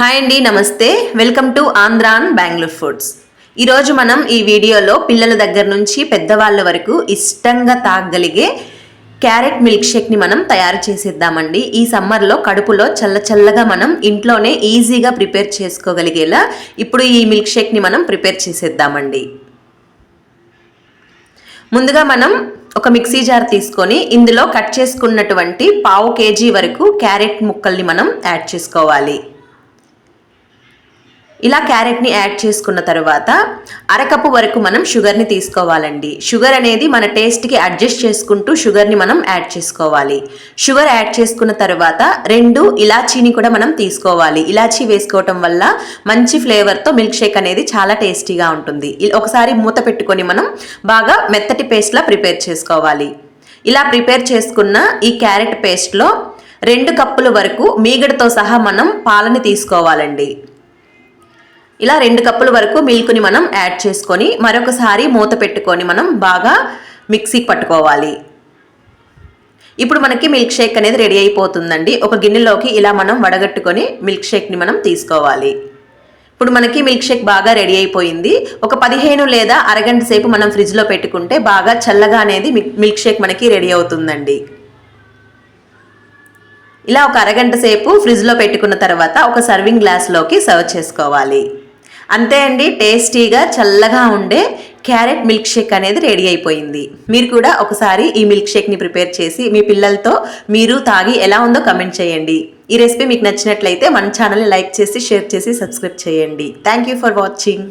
Hi అండి నమస్తే. Welcome to ఆంధ్రాన్ బెంగళూరు ఫుడ్స్. ఈరోజు మనం ఈ వీడియోలో పిల్లల దగ్గర నుంచి పెద్దవాళ్ళ వరకు ఇష్టంగా తాగగలిగే క్యారెట్ మిల్క్ షేక్ని మనం తయారు చేసేద్దామండి. ఈ సమ్మర్లో కడుపులో చల్ల చల్లగా మనం ఇంట్లోనే ఈజీగా ప్రిపేర్ చేసుకోగలిగేలా ఇప్పుడు ఈ మిల్క్ షేక్ని మనం ప్రిపేర్ చేసేద్దామండి. ముందుగా మనం ఒక మిక్సీ జార్ తీసుకొని ఇందులో కట్ చేసుకున్నటువంటి పావు కేజీ వరకు క్యారెట్ ముక్కల్ని మనం యాడ్ చేసుకోవాలి. ఇలా క్యారెట్ని యాడ్ చేసుకున్న తర్వాత అరకప్పు వరకు మనం షుగర్ని తీసుకోవాలండి. షుగర్ అనేది మన టేస్ట్కి అడ్జస్ట్ చేసుకుంటూ షుగర్ని మనం యాడ్ చేసుకోవాలి. షుగర్ యాడ్ చేసుకున్న తర్వాత రెండు ఇలాచీని కూడా మనం తీసుకోవాలి. ఇలాచీ వేసుకోవటం వల్ల మంచి ఫ్లేవర్తో మిల్క్ షేక్ అనేది చాలా టేస్టీగా ఉంటుంది. ఒకసారి మూత పెట్టుకొని మనం బాగా మెత్తటి పేస్ట్లా ప్రిపేర్ చేసుకోవాలి. ఇలా ప్రిపేర్ చేసుకున్న ఈ క్యారెట్ పేస్ట్లో రెండు కప్పుల వరకు మీగడతో సహా మనం పాలని తీసుకోవాలండి. ఇలా రెండు కప్పుల వరకు మిల్క్ని మనం యాడ్ చేసుకొని మరొకసారి మూత పెట్టుకొని మనం బాగా మిక్సీకి పట్టుకోవాలి. ఇప్పుడు మనకి మిల్క్ షేక్ అనేది రెడీ అయిపోతుందండి. ఒక గిన్నెలోకి ఇలా మనం వడగట్టుకొని మిల్క్ షేక్ని మనం తీసుకోవాలి. ఇప్పుడు మనకి మిల్క్ షేక్ బాగా రెడీ అయిపోయింది. ఒక పదిహేను లేదా అరగంట సేపు మనం ఫ్రిడ్జ్లో పెట్టుకుంటే బాగా చల్లగా అనేది మిక్- మిల్క్ షేక్ మనకి రెడీ అవుతుందండి. ఇలా ఒక అరగంట సేపు ఫ్రిడ్జ్లో పెట్టుకున్న తర్వాత ఒక సర్వింగ్ గ్లాస్లోకి సర్వ్ చేసుకోవాలి. అంతే అండి టేస్టీగా చల్లగా ఉండే క్యారెట్ మిల్క్ షేక్ అనేది రెడీ అయిపోయింది. మీరు కూడా ఒకసారి ఈ మిల్క్ షేక్ని ప్రిపేర్ చేసి మీ పిల్లలతో మీరు తాగి ఎలా ఉందో కమెంట్ చేయండి. ఈ రెసిపీ మీకు నచ్చినట్లయితే మన ఛానల్ని లైక్ చేసి షేర్ చేసి సబ్స్క్రైబ్ చేయండి. Thank you for watching.